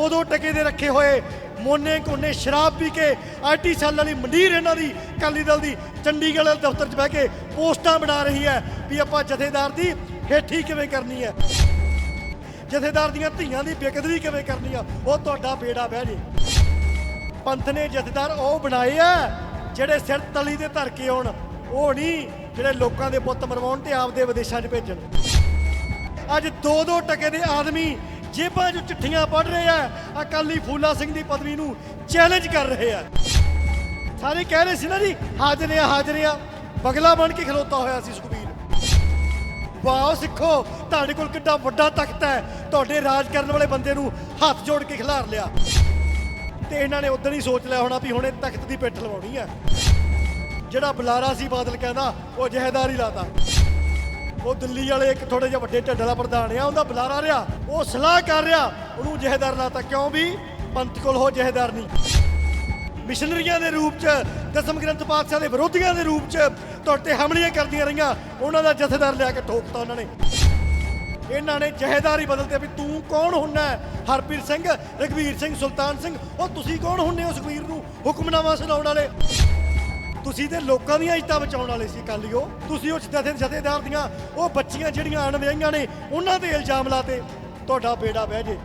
ਦੋ ਦੋ ਟਕੇ ਦੇ ਰੱਖੇ ਹੋਏ। ਮੋਨੇ ਕੋਨੇ ਸ਼ਰਾਬ ਪੀ ਕੇ ਆਈਟੀ ਸੈੱਲ ਵਾਲੀ ਮੰਡੀਰ ਇਹਨਾਂ ਦੀ, ਅਕਾਲੀ ਦਲ ਦੀ, ਚੰਡੀਗੜ੍ਹ ਵਾਲੇ ਦਫ਼ਤਰ 'ਚ ਬਹਿ ਕੇ ਪੋਸਟਾਂ ਬਣਾ ਰਹੀ ਹੈ ਵੀ ਆਪਾਂ ਜਥੇਦਾਰ ਦੀ ਹੇਠੀ ਕਿਵੇਂ ਕਰਨੀ ਹੈ। ਜਥੇਦਾਰ ਦੀਆਂ ਧੀਆਂ ਦੀ ਬੇਕਦਰੀ ਕਿਵੇਂ ਕਰਨੀ ਆ, ਉਹ ਤੁਹਾਡਾ ਬੇੜਾ ਬਹਿ ਜੇ। ਪੰਥ ਨੇ ਜਥੇਦਾਰ ਉਹ ਬਣਾਏ ਆ, ਜਿਹੜੇ ਸਿਰ ਤਲੀ ਤੇ ਧਰ ਕੇ ਆਉਣ। ਉਹ ਨਹੀਂ, ਜਿਹੜੇ ਲੋਕਾਂ ਦੇ ਪੁੱਤ ਮਰਵਾਉਣ ਤੇ ਆਪਦੇ ਵਿਦੇਸ਼ਾਂ 'ਚ ਭੇਜਣ। ਅੱਜ ਦੋ ਦੋ ਟਕੇ ਦੇ ਆਦਮੀ ਜੇਬਾਂ 'ਚ ਚਿੱਠੀਆਂ ਪੜ ਰਹੇ ਆ। ਅਕਾਲੀ ਫੂਲਾ ਸਿੰਘ ਦੀ ਪਦਵੀ ਨੂੰ ਚੈਲੰਜ ਕਰ ਰਹੇ ਆ। ਸਾਰੇ ਕਹਿ ਰਹੇ ਸੀ ਨਾ ਜੀ, ਹਾਜ਼ਰ ਆ ਹਾਜ਼ਰ ਆ। ਬਗਲਾ ਬਣ ਕੇ ਖਲੋਤਾ ਹੋਇਆ ਸੀ ਸੁਖਬੀਰ। ਵਾਹ ਸਿੱਖੋ, ਤੁਹਾਡੇ ਕੋਲ ਕਿੱਡਾ ਵੱਡਾ ਤਖਤ ਹੈ। ਤੁਹਾਡੇ ਰਾਜ ਕਰਨ ਵਾਲੇ ਬੰਦੇ ਨੂੰ ਹੱਥ ਜੋੜ ਕੇ ਖਿਲਾਰ ਲਿਆ। ਤੇ ਇਹਨਾਂ ਨੇ ਉਦੋਂ ਹੀ ਸੋਚ ਲਿਆ ਹੋਣਾ ਵੀ ਹੁਣ ਇਹ ਤਖਤ ਦੀ ਪਿੱਠ ਲਵਾਉਣੀ ਆ। ਜਿਹੜਾ ਬੁਲਾਰਾ ਸੀ ਬਾਦਲ ਕਹਿੰਦਾ, ਉਹ ਜਹੇਦਾਰ ਹੀ ਲਾਤਾ। ਉਹ ਦਿੱਲੀ ਵਾਲੇ ਇੱਕ ਥੋੜੇ ਜਿਹਾ ਵੱਡੇ ਢੱਡ ਦਾ ਪ੍ਰਧਾਨ ਆ, ਉਹਦਾ ਬੁਲਾਰਾ ਰਿਹਾ, ਉਹ ਸਲਾਹ ਕਰ ਰਿਹਾ, ਉਹਨੂੰ ਜਹੇਦਾਰ ਲਾਤਾ ਕਿਉਂ ਵੀ ਪੰਥ ਕੋਲ ਹੋ ਜਹੇਦਾਰ ਨਹੀਂ। ਮਿਸ਼ਨਰੀਆਂ ਦੇ ਰੂਪ 'ਚ, ਦਸਮ ਗ੍ਰੰਥ ਪਾਤਸ਼ਾਹ ਦੇ ਵਿਰੋਧੀਆਂ ਦੇ ਰੂਪ 'ਚ ਤੁਹਾਡੇ ਤੇ ਹਮਲੀਆਂ ਕਰਦੀਆਂ ਰਹੀਆਂ, ਉਹਨਾਂ ਦਾ ਜਥੇਦਾਰ ਲਿਆ ਕੇ ਠੋਕਤਾ ਉਹਨਾਂ ਨੇ। ਇਹਨਾਂ ਨੇ ਜਹੇਦਾਰ ਹੀ ਬਦਲਤੇ ਵੀ ਤੂੰ ਕੌਣ ਹੁੰਨਾ ਹੈ? ਹਰਪ੍ਰੀਤ ਸਿੰਘ ਰਗਵੀਰ ਸਿੰਘ, ਸੁਲਤਾਨ ਸਿੰਘ, ਉਹ ਤੁਸੀਂ ਕੌਣ ਹੁੰਨੇ ਹੋ ਸੁਖਵੀਰ ਨੂੰ? ਹੁਕਮਨਾਮਾ ਸੁਣਾਉਣ ਵਾਲੇ। ਤੁਸੀਂ ਤੇ ਲੋਕਾਂ ਦੀਆਂ ਇੱਜ਼ਤਾਂ ਬਚਾਉਣ ਵਾਲੇ ਸੀ ਕਾਲੀਓ ਤੁਸੀਂ ਉਹ ਜਥੇ ਜਥੇਦਾਰ ਦੀਆਂ ਉਹ ਬੱਚੀਆਂ ਜਿਹੜੀਆਂ ਅਣਵਿਆਹੀਆਂ ਨੇ, ਉਹਨਾਂ ਤੇ ਇਲਜ਼ਾਮ ਲਾਤੇ। ਤੁਹਾਡਾ ਬੇੜਾ ਬਹਿ ਜੇ।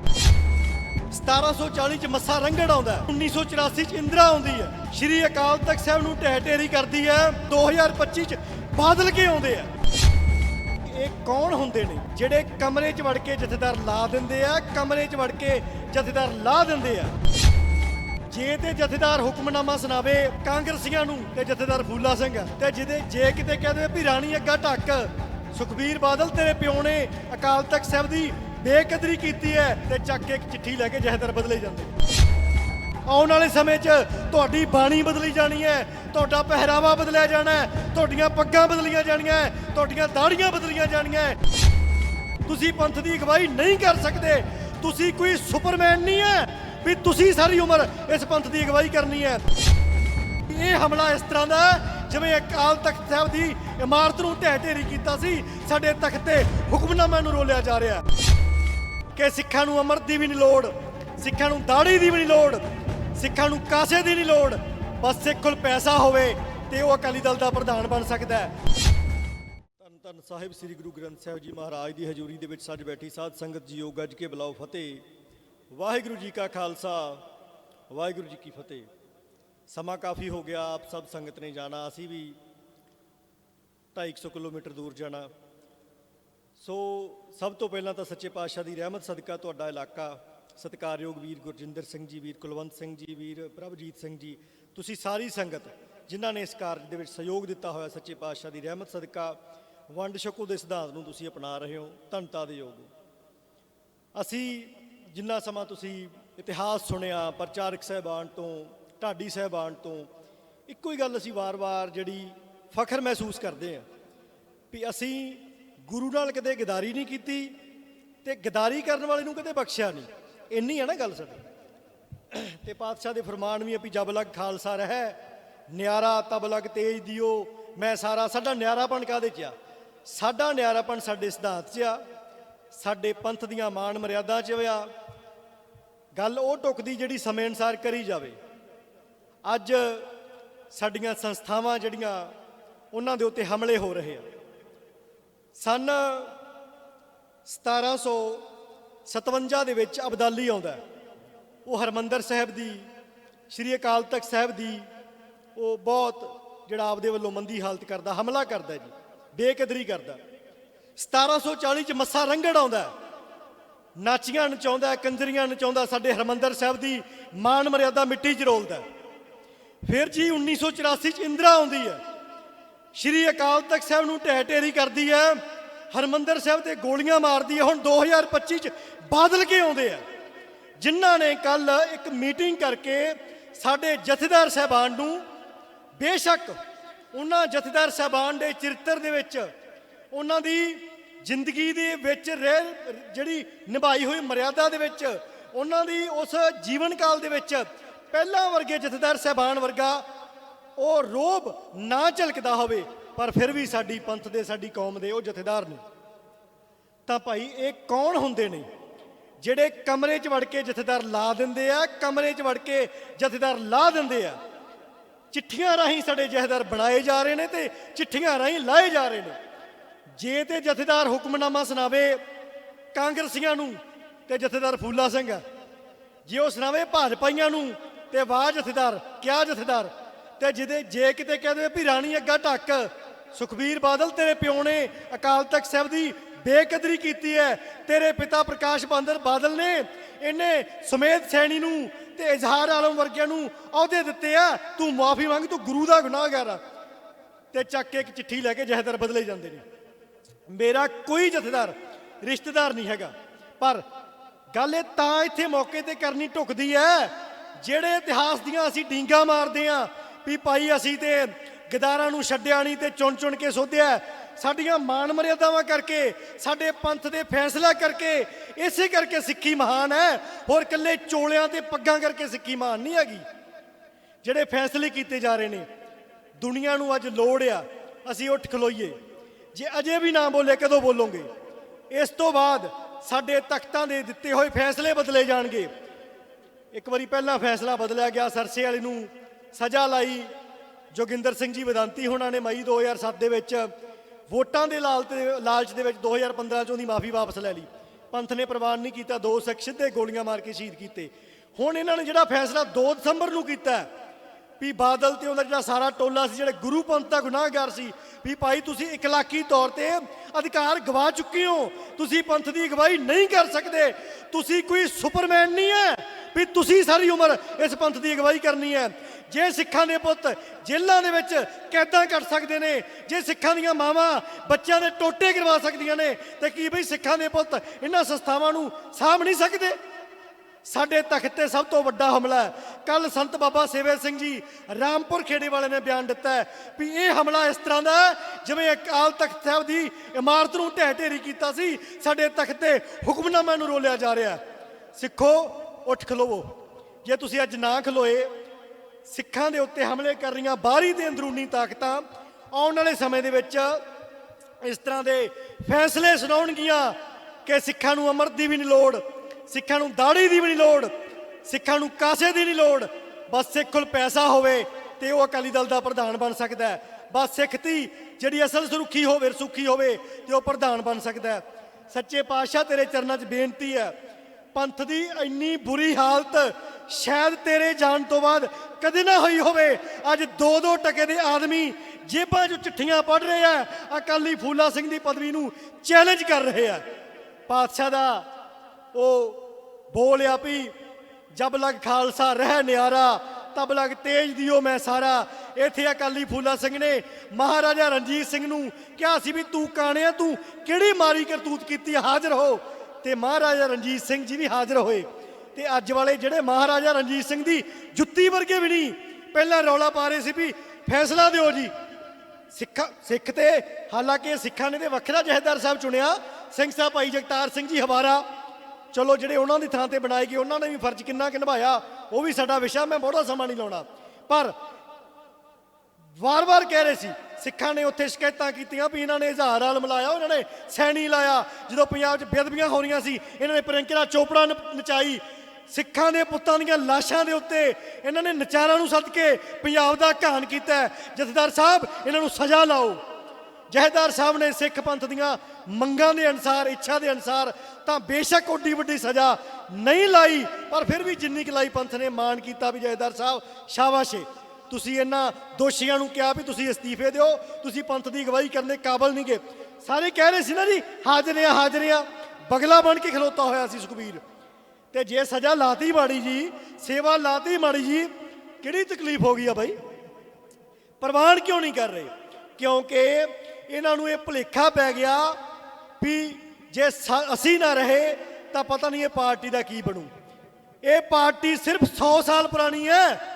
1740 ਚ ਮੱਸਾ ਰੰਗੜ ਆਉਂਦਾ ਹੈ। 1984 ਚ ਇੰਦਰਾ ਆਉਂਦੀ ਹੈ। ਸ਼੍ਰੀ ਅਕਾਲ ਤਖਤ ਸਾਹਿਬ ਨੂੰ ਢਹਿ ਢੇਰੀ ਕਰਦੀ ਹੈ। 2025 ਚ ਬਾਦਲ ਕੇ ਆਉਂਦੇ ਆ ਇਹ ਕੌਣ ਹੁੰਦੇ ਨੇ? ਜਿਹੜੇ ਕਮਰੇ 'ਚ ਵੜ ਕੇ ਜਥੇਦਾਰ ਲਾ ਦਿੰਦੇ ਆ, ਕਮਰੇ 'ਚ ਵੜ ਕੇ ਜਥੇਦਾਰ ਲਾ ਦਿੰਦੇ ਆ। ਜੇ ਤੇ ਜਥੇਦਾਰ ਹੁਕਮਨਾਮਾ ਸੁਣਾਵੇ, ਕਾਂਗਰਸੀਆਂ ਨੂੰ ਤੇ ਜਥੇਦਾਰ ਫੂਲਾ ਸਿੰਘ। ਤੇ ਜਿਹਦੇ ਜੇ ਕਿਤੇ ਕਹਦੇ ਵੀ ਰਾਣੀ ਅੱਗਾ ਢੱਕ, ਸੁਖਬੀਰ ਬਾਦਲ ਤੇਰੇ ਪਿਓ ਨੇ ਅਕਾਲ ਤਖਤ ਸਾਹਿਬ ਦੀ ਬੇਕਦਰੀ ਕੀਤੀ ਹੈ ਤੇ ਚੱਕ ਕੇ ਇੱਕ ਚਿੱਠੀ ਲੈ ਕੇ ਜਥੇਦਾਰ ਬਦਲੇ ਜਾਂਦੇ। ਆਉਣ ਵਾਲੇ ਸਮੇਂ 'ਚ ਤੁਹਾਡੀ ਬਾਣੀ ਬਦਲੀ ਜਾਣੀ ਹੈ, ਤੁਹਾਡਾ ਪਹਿਰਾਵਾ ਬਦਲਿਆ ਜਾਣਾ ਹੈ, ਤੁਹਾਡੀਆਂ ਪੱਗਾਂ ਬਦਲੀਆਂ ਜਾਣੀਆਂ ਹੈ, ਤੁਹਾਡੀਆਂ ਦਾੜੀਆਂ ਬਦਲੀਆਂ ਜਾਣੀਆਂ ਹੈ। ਤੁਸੀਂ ਪੰਥ ਦੀ ਅਗਵਾਈ ਨਹੀਂ ਕਰ ਸਕਦੇ, ਤੁਸੀਂ ਕੋਈ ਸੁਪਰਮੈਨ ਨਹੀਂ ਹੈ ਵੀ ਤੁਸੀਂ ਸਾਰੀ ਉਮਰ ਇਸ ਪੰਥ ਦੀ ਅਗਵਾਈ ਕਰਨੀ ਹੈ। ਇਹ ਹਮਲਾ ਇਸ ਤਰ੍ਹਾਂ ਦਾ ਜਿਵੇਂ ਅਕਾਲ ਤਖਤ ਸਾਹਿਬ ਦੀ ਇਮਾਰਤ ਨੂੰ ਢਹਿ ਢੇਰੀ ਕੀਤਾ ਸੀ, ਸਾਡੇ ਤਖਤ ਤੇ ਹੁਕਮਨਾਮਾ ਨੂੰ ਰੋਲਿਆ ਜਾ ਰਿਹਾ ਕਿ ਸਿੱਖਾਂ ਨੂੰ ਅੰਮ੍ਰਿਤ ਦੀ ਵੀ ਨਹੀਂ ਲੋੜ, ਸਿੱਖਾਂ ਨੂੰ ਦਾੜੀ ਦੀ ਵੀ ਨਹੀਂ ਲੋੜ, ਸਿੱਖਾਂ ਨੂੰ ਕਾਸੇ ਦੀ ਨਹੀਂ ਲੋੜ, ਬਸ ਸਿੱਖ ਕੋਲ ਪੈਸਾ ਹੋਵੇ ਤੇ ਉਹ ਅਕਾਲੀ ਦਲ ਦਾ ਪ੍ਰਧਾਨ ਬਣ ਸਕਦਾ ਹੈ। ਧੰਨ ਧੰਨ ਸਾਹਿਬ, ਸ੍ਰੀ ਗੁਰੂ ਗ੍ਰੰਥ ਸਾਹਿਬ ਜੀ ਮਹਾਰਾਜ ਦੀ ਹਜ਼ੂਰੀ ਦੇ ਵਿੱਚ ਸੱਜ ਬੈਠੀ ਸਾਧ ਸੰਗਤ ਜੀ ਜੀਓ ਗੱਜ ਕੇ ਬੁਲਾਓ ਫਤਿਹ। ਵਾਹਿਗੁਰੂ ਜੀ ਕਾ ਖਾਲਸਾ, ਵਾਹਿਗੁਰੂ ਜੀ ਕੀ ਫਤਿਹ। ਸਮਾਂ ਕਾਫੀ ਹੋ ਗਿਆ, ਆਪ ਸਭ ਸੰਗਤ ਨੇ ਜਾਣਾ, ਅਸੀਂ ਵੀ 250 ਕਿਲੋਮੀਟਰ ਦੂਰ ਜਾਣਾ। ਸੋ ਸਭ ਤੋਂ ਪਹਿਲਾਂ ਤਾਂ ਸੱਚੇ ਪਾਤਸ਼ਾਹ ਦੀ ਰਹਿਮਤ ਸਦਕਾ ਤੁਹਾਡਾ ਇਲਾਕਾ, ਸਤਿਕਾਰਯੋਗ ਵੀਰ ਗੁਰਜਿੰਦਰ ਸਿੰਘ ਜੀ, ਵੀਰ ਕੁਲਵੰਤ ਸਿੰਘ ਜੀ, ਵੀਰ ਪ੍ਰਭਜੀਤ ਸਿੰਘ ਜੀ, ਤੁਸੀਂ ਸਾਰੀ ਸੰਗਤ ਜਿਨ੍ਹਾਂ ਨੇ ਇਸ ਕਾਰਜ ਦੇ ਵਿੱਚ ਸਹਿਯੋਗ ਦਿੱਤਾ ਹੋਇਆ ਸੱਚੇ ਪਾਤਸ਼ਾਹ ਦੀ ਰਹਿਮਤ ਸਦਕਾ, ਵੰਡ ਛਕੋ ਦੇ ਸਿਧਾਂਤ ਨੂੰ ਤੁਸੀਂ ਅਪਣਾ ਰਹੇ ਹੋ, ਧੰਨਤਾ ਦੇ ਯੋਗ ਅਸੀਂ ਜਿੰਨਾ ਸਮਾਂ ਤੁਸੀਂ ਇਤਿਹਾਸ ਸੁਣਿਆ, ਪ੍ਰਚਾਰਕ ਸਹਿਬਾਨ ਤੋਂ, ਢਾਡੀ ਸਹਿਬਾਨ ਤੋਂ, ਇੱਕੋ ਹੀ ਗੱਲ ਅਸੀਂ ਵਾਰ-ਵਾਰ ਜਿਹੜੀ ਫਖਰ ਮਹਿਸੂਸ ਕਰਦੇ ਹਾਂ ਵੀ ਅਸੀਂ ਗੁਰੂ ਨਾਲ ਕਦੇ ਗਦਾਰੀ ਨਹੀਂ ਕੀਤੀ ਤੇ ਗਦਾਰੀ ਕਰਨ ਵਾਲੇ ਨੂੰ ਕਦੇ ਬਖਸ਼ਿਆ ਨਹੀਂ। ਇੰਨੀ ਹੈ ਨਾ ਗੱਲ ਸਾਡੀ। ਤੇ ਪਾਤਸ਼ਾਹ ਦੇ ਫਰਮਾਨ ਵੀ ਆ ਵੀ ਜਬ ਲਗ ਖਾਲਸਾ ਰਹਿ, ਨਿਆਰਾ ਤਬ ਲਗ ਤੇਜ ਦਿਓ, ਮੈਂ ਸਾਰਾ ਸਾਡਾ ਨਿਆਰਾਪਣ ਕਾਦੇ ਚ ਆ? ਸਾਡਾ ਨਿਆਰਾਪਣ ਸਾਡੇ ਸਿਧਾਂਤ ਚ ਆ, ਸਾਡੇ ਪੰਥ ਦੀਆਂ ਮਾਣ ਮਰਿਆਦਾ ਚ ਆ ਗੱਲ ਉਹ ਟੁਕਦੀ ਜਿਹੜੀ ਸਮੇਂ ਅਨਸਾਰ ਕਰੀ ਜਾਵੇ। ਅੱਜ ਸਾਡੀਆਂ ਸੰਸਥਾਵਾਂ ਜਿਹੜੀਆਂ ਉਹਨਾਂ ਦੇ ਉੱਤੇ ਹਮਲੇ ਹੋ ਰਹੇ ਆ। ਸਨ 1757 ਦੇ ਵਿੱਚ ਅਬਦਾਲੀ ਆਉਂਦਾ ਉਹ ਹਰਮੰਦਰ ਸਾਹਿਬ ਦੀ, ਸ਼੍ਰੀ ਅਕਾਲ ਤਖਤ ਸਾਹਿਬ ਦੀ, ਉਹ ਬਹੁਤ ਜਿਹੜਾ ਆਪਦੇ ਵੱਲੋਂ ਮੰਦੀ ਹਾਲਤ ਕਰਦਾ, ਹਮਲਾ ਕਰਦਾ ਜੀ, ਬੇਕਦਰੀ ਕਰਦਾ। 1740 ਚ ਮੱਸਾ ਰੰਗੜ ਆਉਂਦਾ ਨਾਚੀਆਂ ਨਚਾਉਂਦਾ, ਕੰਜਰੀਆਂ ਨਚਾਉਂਦਾ ਸਾਡੇ ਹਰਮੰਦਰ ਸਾਹਿਬ ਦੀ ਮਾਣ ਮਰਿਆਦਾ ਮਿੱਟੀ 'ਚ ਰੋਲਦਾ ਫਿਰ ਜੀ 1984 ਚ ਇੰਦਰਾ ਆਉਂਦੀ ਹੈ। ਸ਼੍ਰੀ ਅਕਾਲ ਤਖਤ ਸਾਹਿਬ ਨੂੰ ਢਹਿ ਢੇਰੀ ਕਰਦੀ ਹੈ। ਹਰਮੰਦਰ ਸਾਹਿਬ ਤੇ ਗੋਲੀਆਂ ਮਾਰਦੀ ਹੈ। ਹੁਣ 2025 ਚ ਬਾਦਲ ਕੇ ਆਉਂਦੇ ਆ। ਜਿਨ੍ਹਾਂ ਨੇ ਕੱਲ ਇੱਕ ਮੀਟਿੰਗ ਕਰਕੇ ਸਾਡੇ ਜਥੇਦਾਰ ਸਾਹਿਬਾਨ ਨੂੰ ਬੇਸ਼ੱਕ ਉਹਨਾਂ ਜਥੇਦਾਰ ਸਾਹਿਬਾਨ ਦੇ ਚਰਿੱਤਰ ਦੇ ਵਿੱਚ ਉਹਨਾਂ ਦੀ ਜ਼ਿੰਦਗੀ ਦੇ ਵਿੱਚ ਰਹਿ, ਜਿਹੜੀ ਨਿਭਾਈ ਹੋਈ ਮਰਿਆਦਾ ਦੇ ਵਿੱਚ, ਉਹਨਾਂ ਦੀ ਉਸ ਜੀਵਨ ਕਾਲ ਦੇ ਵਿੱਚ ਪਹਿਲਾਂ ਵਰਗੇ ਜਥੇਦਾਰ ਸਾਹਿਬਾਨ ਵਰਗਾ ਉਹ ਰੋਬ ਨਾ ਝਲਕਦਾ ਹੋਵੇ, ਪਰ ਫਿਰ ਵੀ ਸਾਡੀ ਪੰਥ ਦੇ, ਸਾਡੀ ਕੌਮ ਦੇ ਉਹ ਜਥੇਦਾਰ ਨੇ। ਤਾਂ ਭਾਈ ਇਹ ਕੌਣ ਹੁੰਦੇ ਨੇ? ਜਿਹੜੇ ਕਮਰੇ 'ਚ ਵੜ ਕੇ ਜਥੇਦਾਰ ਲਾ ਦਿੰਦੇ ਆ, ਕਮਰੇ 'ਚ ਵੜ ਕੇ ਜਥੇਦਾਰ ਲਾ ਦਿੰਦੇ ਆ। ਚਿੱਠੀਆਂ ਰਾਹੀਂ ਸਾਡੇ ਜਥੇਦਾਰ ਬਣਾਏ ਜਾ ਰਹੇ ਨੇ ਤੇ ਚਿੱਠੀਆਂ ਰਾਹੀਂ ਲਾਏ ਜਾ ਰਹੇ ਨੇ। ਜੇ ਤੇ ਜਥੇਦਾਰ ਹੁਕਮਨਾਮਾ ਸੁਣਾਵੇ ਕਾਂਗਰਸੀਆਂ ਨੂੰ ਤੇ ਜਥੇਦਾਰ ਫੂਲਾ ਸਿੰਘ, ਜੇ ਉਹ ਸੁਣਾਵੇ ਭਾਜਪਾਈਆਂ ਨੂੰ ਤੇ ਵਾਹ ਜਥੇਦਾਰ, ਕਿਆ ਜਥੇਦਾਰ? ਤੇ ਜਿਹਦੇ ਜੇ ਕਿਤੇ ਕਹਦੇ ਵੀ ਰਾਣੀ ਅੱਗਾ ਢੱਕ, ਸੁਖਬੀਰ ਬਾਦਲ ਤੇਰੇ ਪਿਓ ਨੇ ਅਕਾਲ ਤਖਤ ਸਾਹਿਬ ਦੀ ਬੇਕਦਰੀ ਕੀਤੀ ਹੈ, ਤੇਰੇ ਪਿਤਾ ਪ੍ਰਕਾਸ਼ ਬਾਂਦਰ ਬਾਦਲ ਨੇ ਇਹਨੇ ਸਮੇਤ ਸੈਣੀ ਨੂੰ ਤੇ ਇਜ਼ਹਾਰ ਆਲਮ ਵਰਗਿਆਂ ਨੂੰ ਅਹੁਦੇ ਦਿੱਤੇ ਆ, ਤੂੰ ਮਾਫੀ ਮੰਗ, ਤੂੰ ਗੁਰੂ ਦਾ ਗੁਨਾਹਗਾਰ ਆ। ਤੇ ਚੱਕ ਕੇ ਇੱਕ ਚਿੱਠੀ ਲੈ ਕੇ ਜਥੇਦਾਰ ਬਦਲੇ ਜਾਂਦੇ ਨੇ। ਮੇਰਾ ਕੋਈ ਜਥੇਦਾਰ, ਰਿਸ਼ਤੇਦਾਰ ਨਹੀਂ ਹੈਗਾ। ਪਰ ਗੱਲ ਇਹ ਤਾਂ ਇੱਥੇ ਮੌਕੇ ਤੇ ਕਰਨੀ ਢੁਕਦੀ ਹੈ, ਜਿਹੜੇ ਇਤਿਹਾਸ ਦੀਆਂ ਅਸੀਂ ਡੀਂਗਾ ਮਾਰਦੇ ਆਂ ਵੀ ਭਾਈ ਅਸੀਂ ਤੇ ਗਦਾਰਾਂ ਨੂੰ ਛੱਡਿਆ ਨਹੀਂ ਤੇ ਚੁਣ ਚੁਣ ਕੇ ਸੋਧਿਆ, ਸਾਡੀਆਂ ਮਾਨ ਮਰਿਆਦਾਵਾਂ ਕਰਕੇ, ਸਾਡੇ ਪੰਥ ਦੇ ਫੈਸਲਾ ਕਰਕੇ, ਇਸੇ ਕਰਕੇ ਸਿੱਖੀ ਮਹਾਨ ਹੈ। ਹੋਰ ਇਕੱਲੇ ਚੋਲਿਆਂ ਤੇ ਪੱਗਾਂ ਕਰਕੇ ਸਿੱਖੀ ਮਹਾਨ ਨਹੀਂ ਹੈਗੀ। ਜਿਹੜੇ ਫੈਸਲੇ ਕੀਤੇ ਜਾ ਰਹੇ ਨੇ, ਦੁਨੀਆ ਨੂੰ ਅੱਜ ਲੋੜ ਆ, ਅਸੀਂ ਉੱਠ ਖਲੋਈਏ। ਜੇ ਅਜੇ ਵੀ ਨਾ ਬੋਲੇ, ਕਦੋਂ ਬੋਲੋਗੇ? ਇਸ ਤੋਂ ਬਾਅਦ ਸਾਡੇ ਤਖਤਾਂ ਦੇ ਦਿੱਤੇ ਹੋਏ ਫੈਸਲੇ ਬਦਲੇ ਜਾਣਗੇ। ਇੱਕ ਵਾਰੀ ਪਹਿਲਾਂ ਫੈਸਲਾ ਬਦਲਿਆ ਗਿਆ, ਸਰਸੇ ਵਾਲੇ ਨੂੰ ਸਜ਼ਾ ਲਾਈ। ਜੋਗਿੰਦਰ ਸਿੰਘ ਜੀ ਵਿਦਾਂਤੀ ਹੋਣਾ ਨੇ ਮਈ 2007 ਦੇ ਵਿੱਚ। ਵੋਟਾਂ ਦੇ ਲਾਲਚ ਦੇ ਲਾਲਚ ਦੇ ਵਿੱਚ 2015 ਚ ਉਹਦੀ ਮਾਫੀ ਵਾਪਸ ਲੈ ਲਈ। ਪੰਥ ਨੇ ਪ੍ਰਵਾਨ ਨਹੀਂ ਕੀਤਾ, ਦੋ ਸਿੱਖ ਸਿੱਧੇ ਗੋਲੀਆਂ ਮਾਰ ਕੇ ਸ਼ਹੀਦ ਕੀਤੇ। ਹੁਣ ਇਹਨਾਂ ਨੇ ਜਿਹੜਾ ਫੈਸਲਾ 2 ਦਸੰਬਰ ਨੂੰ ਕੀਤਾ ਵੀ ਬਾਦਲ ਤੇ ਉਹਦਾ ਜਿਹੜਾ ਸਾਰਾ ਟੋਲਾ ਸੀ, ਜਿਹੜੇ ਗੁਰੂ ਪੰਥ ਦਾ ਗੁਨਾਹਗਾਰ ਸੀ, ਵੀ ਭਾਈ ਤੁਸੀਂ ਇਕਲਾਕੀ ਤੌਰ ਤੇ ਅਧਿਕਾਰ ਗਵਾ ਚੁੱਕੇ ਹੋ। ਤੁਸੀਂ ਪੰਥ ਦੀ ਅਗਵਾਈ ਨਹੀਂ ਕਰ ਸਕਦੇ। ਤੁਸੀਂ ਕੋਈ ਸੁਪਰਮੈਨ ਨਹੀਂ ਹੈ ਵੀ ਤੁਸੀਂ ਸਾਰੀ ਉਮਰ ਇਸ ਪੰਥ ਦੀ ਅਗਵਾਈ ਕਰਨੀ ਹੈ। ਜੇ ਸਿੱਖਾਂ ਦੇ ਪੁੱਤ ਜੇਲ੍ਹਾਂ ਦੇ ਵਿੱਚ ਕੈਦਾਂ ਕੱਟ ਸਕਦੇ ਨੇ, ਜੇ ਸਿੱਖਾਂ ਦੀਆਂ ਮਾਵਾਂ ਬੱਚਿਆਂ ਦੇ ਟੋਟੇ ਕਰਵਾ ਸਕਦੀਆਂ ਨੇ, ਤੇ ਕੀ ਬਈ ਸਿੱਖਾਂ ਦੇ ਪੁੱਤ ਇਹਨਾਂ ਸੰਸਥਾਵਾਂ ਨੂੰ ਸਾਂਭ ਨਹੀਂ ਸਕਦੇ? ਸਾਡੇ ਤਖਤ ਤੇ ਸਭ ਤੋਂ ਵੱਡਾ ਹਮਲਾ ਹੈ। ਕੱਲ ਸੰਤ ਬਾਬਾ ਸੇਵੇ ਸਿੰਘ ਜੀ ਰਾਮਪੁਰ ਖੇੜੇ ਵਾਲੇ ਨੇ ਬਿਆਨ ਦਿੱਤਾ ਵੀ ਇਹ ਹਮਲਾ ਇਸ ਤਰ੍ਹਾਂ ਦਾ ਜਿਵੇਂ ਅਕਾਲ ਤਖਤ ਸਾਹਿਬ ਦੀ ਇਮਾਰਤ ਨੂੰ ਢਹਿ ਢੇਰੀ ਕੀਤਾ ਸੀ, ਸਾਡੇ ਤਖਤ ਤੇ ਹੁਕਮਨਾਮਿਆਂ ਨੂੰ ਰੋਲਿਆ ਜਾ ਰਿਹਾ ਸਿੱਖੋ, ਉੱਠ ਖਲੋਵੋ। ਜੇ ਤੁਸੀਂ ਅੱਜ ਨਾ ਖਲੋਏ, ਸਿੱਖਾਂ ਦੇ ਉੱਤੇ ਹਮਲੇ ਕਰ ਰਹੀਆਂ ਬਾਹਰੀ ਤੇ ਅੰਦਰੂਨੀ ਤਾਕਤਾਂ, ਆਉਣ ਵਾਲੇ ਸਮੇਂ ਦੇ ਵਿੱਚ ਇਸ ਤਰ੍ਹਾਂ ਦੇ ਫੈਸਲੇ ਸੁਣਾਉਣਗੀਆਂ ਕਿ ਸਿੱਖਾਂ ਨੂੰ ਅਮਰ ਦੀ ਵੀ ਨਹੀਂ ਲੋੜ। ਸਿੱਖਾਂ ਨੂੰ ਦਾੜੀ ਦੀ ਵੀ ਨਹੀਂ ਲੋੜ, ਸਿੱਖਾਂ ਨੂੰ ਕਾਸੇ ਦੀ ਨਹੀਂ ਲੋੜ। ਬਸ ਸਿੱਖ ਕੋਲ ਪੈਸਾ ਹੋਵੇ ਤੇ ਉਹ ਅਕਾਲੀ ਦਲ ਦਾ ਪ੍ਰਧਾਨ ਬਣ ਸਕਦਾ ਹੈ। ਬਸ ਸਿੱਖ ਦੀ ਜਿਹੜੀ ਅਸਲ ਸੁਰੱਖੀ ਹੋਵੇ, ਰਸੂਖੀ ਹੋਵੇ ਤੇ ਉਹ ਪ੍ਰਧਾਨ ਬਣ ਸਕਦਾ ਹੈ। ਸੱਚੇ ਪਾਤਸ਼ਾਹ ਤੇਰੇ ਚਰਨਾਂ 'ਚ ਬੇਨਤੀ ਹੈ, ਪੰਥ ਦੀ ਇੰਨੀ ਬੁਰੀ ਹਾਲਤ ਸ਼ਾਇਦ ਤੇਰੇ ਜਾਣ ਤੋਂ ਬਾਅਦ ਕਦੇ ਨਾ ਹੋਈ ਹੋਵੇ। ਅੱਜ ਦੋ ਦੋ ਟਕੇ ਦੇ ਆਦਮੀ ਜੇਬਾਂ 'ਚ ਚਿੱਠੀਆਂ ਪੜ ਰਹੇ ਆ, ਅਕਾਲੀ ਫੂਲਾ ਸਿੰਘ ਦੀ ਪਦਵੀ ਨੂੰ ਚੈਲੰਜ ਕਰ ਰਹੇ ਆ। ਪਾਤਸ਼ਾਹ ਦਾ ਉਹ ਬੋਲਿਆ ਵੀ ਜਬ ਲਗ ਖਾਲਸਾ ਰਹਿ ਨਿਆਰਾ, ਤਬ ਲਗ ਤੇਜ ਦਿਓ ਮੈਂ ਸਾਰਾ। ਇੱਥੇ ਅਕਾਲੀ ਫੂਲਾ ਸਿੰਘ ਨੇ, ਮਹਾਰਾਜਾ ਰਣਜੀਤ ਸਿੰਘ ਨੂੰ ਕਿਹਾ ਸੀ ਵੀ ਤੂੰ ਕਾਣਿਆ, ਤੂੰ ਕਿਹੜੀ ਮਾਰੀ ਕਰਤੂਤ ਕੀਤੀ ਹਾਜ਼ਰ ਹੋ। ਤੇ ਮਹਾਰਾਜਾ ਰਣਜੀਤ ਸਿੰਘ ਜੀ ਵੀ ਹਾਜ਼ਰ ਹੋਏ। ਤੇ ਅੱਜ ਵਾਲੇ ਜਿਹੜੇ ਮਹਾਰਾਜਾ ਰਣਜੀਤ ਸਿੰਘ ਦੀ ਜੁੱਤੀ ਵਰਗੇ ਵੀ ਨਹੀਂ, ਪਹਿਲਾਂ ਰੌਲਾ ਪਾ ਰਹੇ ਸੀ ਵੀ ਫੈਸਲਾ ਦਿਓ ਜੀ। ਸਿੱਖ ਸਿੱਖ ਤੇ ਹਾਲਾਂਕਿ ਸਿੱਖਾਂ ਨੇ ਤੇ ਵੱਖਰਾ ਜਹੇਦਾਰ ਸਾਹਿਬ ਚੁਣਿਆ। ਸਿੰਘ ਸਾਹਿਬ ਭਾਈ ਜਗਤਾਰ ਸਿੰਘ ਜੀ, ਹਵਾਰਾ। ਚਲੋ ਜਿਹੜੇ ਉਹਨਾਂ ਦੀ ਥਾਂ ਤੇ ਬਣਾਏ ਗਏ ਉਹਨਾਂ ਨੇ ਵੀ ਫਰਜ਼ ਕਿੰਨਾ ਕਿ ਨਿਭਾਇਆ, ਉਹ ਵੀ ਸਾਡਾ ਵਿਸ਼ਾ, ਮੈਂ ਬਹੁਤਾ ਸਮਾਂ ਨਹੀਂ ਲਾਉਣਾ। ਪਰ ਵਾਰ-ਵਾਰ ਕਹਿ ਰਹੇ ਸੀ, ਸਿੱਖਾਂ ਨੇ ਉੱਥੇ ਸ਼ਿਕਾਇਤਾਂ ਕੀਤੀਆਂ ਵੀ ਇਹਨਾਂ ਨੇ ਇਜ਼ਹਾਰ ਆਲਮ ਲਾਇਆ ਉਹਨਾਂ ਨੇ ਸੈਣੀ ਲਾਇਆ। ਜਦੋਂ ਪੰਜਾਬ 'ਚ ਬੇਅਦਬੀਆਂ ਹੋ ਰਹੀਆਂ ਸੀ, ਇਹਨਾਂ ਨੇ ਪ੍ਰਿੰਕਰਾ ਚੋਪੜਾ ਨ- ਨਚਾਈ। ਸਿੱਖਾਂ ਦੇ ਪੁੱਤਾਂ ਦੀਆਂ ਲਾਸ਼ਾਂ ਦੇ ਉੱਤੇ ਇਹਨਾਂ ਨੇ ਨਚਾਰਾਂ ਨੂੰ ਸੱਦ ਕੇ ਪੰਜਾਬ ਦਾ ਘਾਣ ਕੀਤਾ। ਜਥੇਦਾਰ ਸਾਹਿਬ, ਇਹਨਾਂ ਨੂੰ ਸਜ਼ਾ ਲਾਓ। ਜਹੇਦਾਰ ਸਾਹਿਬ ਨੇ ਸਿੱਖ ਪੰਥ ਦੀਆਂ ਮੰਗਾਂ ਦੇ ਅਨਸਾਰ, ਇੱਛਾ ਦੇ ਅਨਸਾਰ ਤਾਂ ਬੇਸ਼ੱਕ ਓਡੀ ਵੱਡੀ ਸਜ਼ਾ ਨਹੀਂ ਲਾਈ, ਪਰ ਫਿਰ ਵੀ ਜਿੰਨੀ ਕੁ ਲਾਈ ਪੰਥ ਨੇ ਮਾਣ ਕੀਤਾ ਵੀ ਜਹੇਦਾਰ ਸਾਹਿਬ, ਸ਼ਾਬਾਸ਼ੇ ਤੁਸੀਂ ਇਹਨਾਂ ਦੋਸ਼ੀਆਂ ਨੂੰ ਕਿਹਾ ਵੀ ਤੁਸੀਂ ਅਸਤੀਫੇ ਦਿਓ, ਤੁਸੀਂ ਪੰਥ ਦੀ ਅਗਵਾਈ ਕਰਨ ਦੇ ਕਾਬਲ ਨਹੀਂਗੇ ਸਾਰੇ ਕਹਿ ਰਹੇ ਸੀ ਨਾ ਜੀ ਹਾਜ਼ਰ ਆ ਹਾਜ਼ਰ ਬਗਲਾ ਬਣ ਕੇ ਖਲੋਤਾ ਹੋਇਆ ਸੀ ਸੁਖਬੀਰ। ਤੇ ਜੇ ਸਜ਼ਾ ਲਾਤੀ ਮਾੜੀ ਜੀ, ਸੇਵਾ ਲਾਤੀ ਮਾੜੀ ਜੀ, ਕਿਹੜੀ ਤਕਲੀਫ ਹੋ ਗਈ ਆ ਬਾਈ? ਪ੍ਰਵਾਨ ਕਿਉਂ ਨਹੀਂ ਕਰ ਰਹੇ? ਕਿਉਂਕਿ ਇਹਨਾਂ ਨੂੰ ਇਹ ਭੁਲੇਖਾ ਪੈ ਗਿਆ ਵੀ ਜੇ ਸ- ਅਸੀਂ ਨਾ ਰਹੇ ਤਾਂ ਪਤਾ ਨਹੀਂ ਇਹ ਪਾਰਟੀ ਦਾ ਕੀ ਬਣੂ। ਇਹ ਪਾਰਟੀ ਸਿਰਫ 100 ਸਾਲ ਪੁਰਾਣੀ ਹੈ।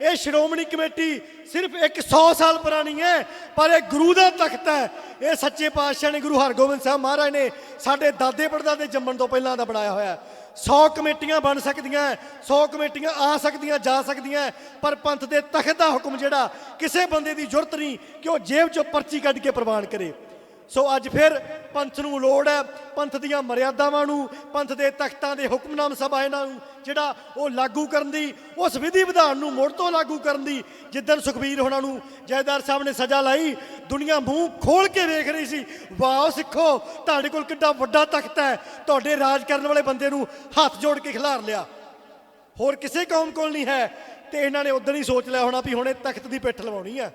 ਇਹ ਸ਼੍ਰੋਮਣੀ ਕਮੇਟੀ ਸਿਰਫ ਇੱਕ 100 ਸਾਲ ਪੁਰਾਣੀ ਹੈ, ਪਰ ਇਹ ਗੁਰੂ ਦਾ ਤਖਤ ਹੈ। ਇਹ ਸੱਚੇ ਪਾਤਸ਼ਾਹ ਨੇ ਗੁਰੂ ਹਰਗੋਬਿੰਦ ਸਾਹਿਬ ਮਹਾਰਾਜ ਨੇ ਸਾਡੇ ਦਾਦੇ ਪੜਦਾਦੇ ਜੰਮਣ ਤੋਂ ਪਹਿਲਾਂ ਦਾ ਬਣਾਇਆ ਹੋਇਆ 100 ਕਮੇਟੀਆਂ ਬਣ ਸਕਦੀਆਂ 100 ਕਮੇਟੀਆਂ ਆ ਸਕਦੀਆਂ, ਜਾ ਸਕਦੀਆਂ, ਪਰ ਪੰਥ ਦੇ ਤਖਤ ਦਾ ਹੁਕਮ ਜਿਹੜਾ, ਕਿਸੇ ਬੰਦੇ ਦੀ ਜ਼ਰੂਰਤ ਨਹੀਂ ਕਿ ਉਹ ਜੇਬ ਚੋਂ ਪਰਚੀ ਕੱਢ ਕੇ ਪ੍ਰਵਾਨ ਕਰੇ। ਸੋ ਅੱਜ ਫਿਰ ਪੰਥ ਨੂੰ ਲੋੜ ਹੈ, ਪੰਥ ਦੀਆਂ ਮਰਿਆਦਾਵਾਂ ਨੂੰ, ਪੰਥ ਦੇ ਤਖਤਾਂ ਦੇ ਹੁਕਮਨਾਮ ਸਭਾ ਇਹਨਾਂ ਨੂੰ, ਜਿਹੜਾ ਉਹ ਲਾਗੂ ਕਰਨ ਦੀ, ਉਸ ਵਿਧੀ ਵਿਧਾਨ ਨੂੰ ਮੁੜ ਤੋਂ ਲਾਗੂ ਕਰਨ ਦੀ, ਜਿੱਦਣ ਸੁਖਬੀਰ ਹੋਣਾ ਨੂੰ ਜੈਦਾਰ ਸਾਹਿਬ ਨੇ ਸਜ਼ਾ ਲਾਈ, ਦੁਨੀਆ ਮੂੰਹ ਖੋਲ ਕੇ ਵੇਖ ਰਹੀ ਸੀ ਵਾਹ ਸਿੱਖੋ, ਤੁਹਾਡੇ ਕੋਲ ਕਿੱਡਾ ਵੱਡਾ ਤਖਤ ਹੈ, ਤੁਹਾਡੇ ਰਾਜ ਕਰਨ ਵਾਲੇ ਬੰਦੇ ਨੂੰ ਹੱਥ ਜੋੜ ਕੇ ਖਿਲਾਰ ਲਿਆ। ਹੋਰ ਕਿਸੇ ਕੌਮ ਕੋਲ ਨਹੀਂ ਹੈ, ਤੇ ਇਹਨਾਂ ਨੇ ਉਦੋਂ ਹੀ ਸੋਚ ਲਿਆ ਹੋਣਾ ਵੀ ਹੁਣ ਇਹ ਤਖਤ ਦੀ ਪਿੱਠ ਲਵਾਉਣੀ ਆ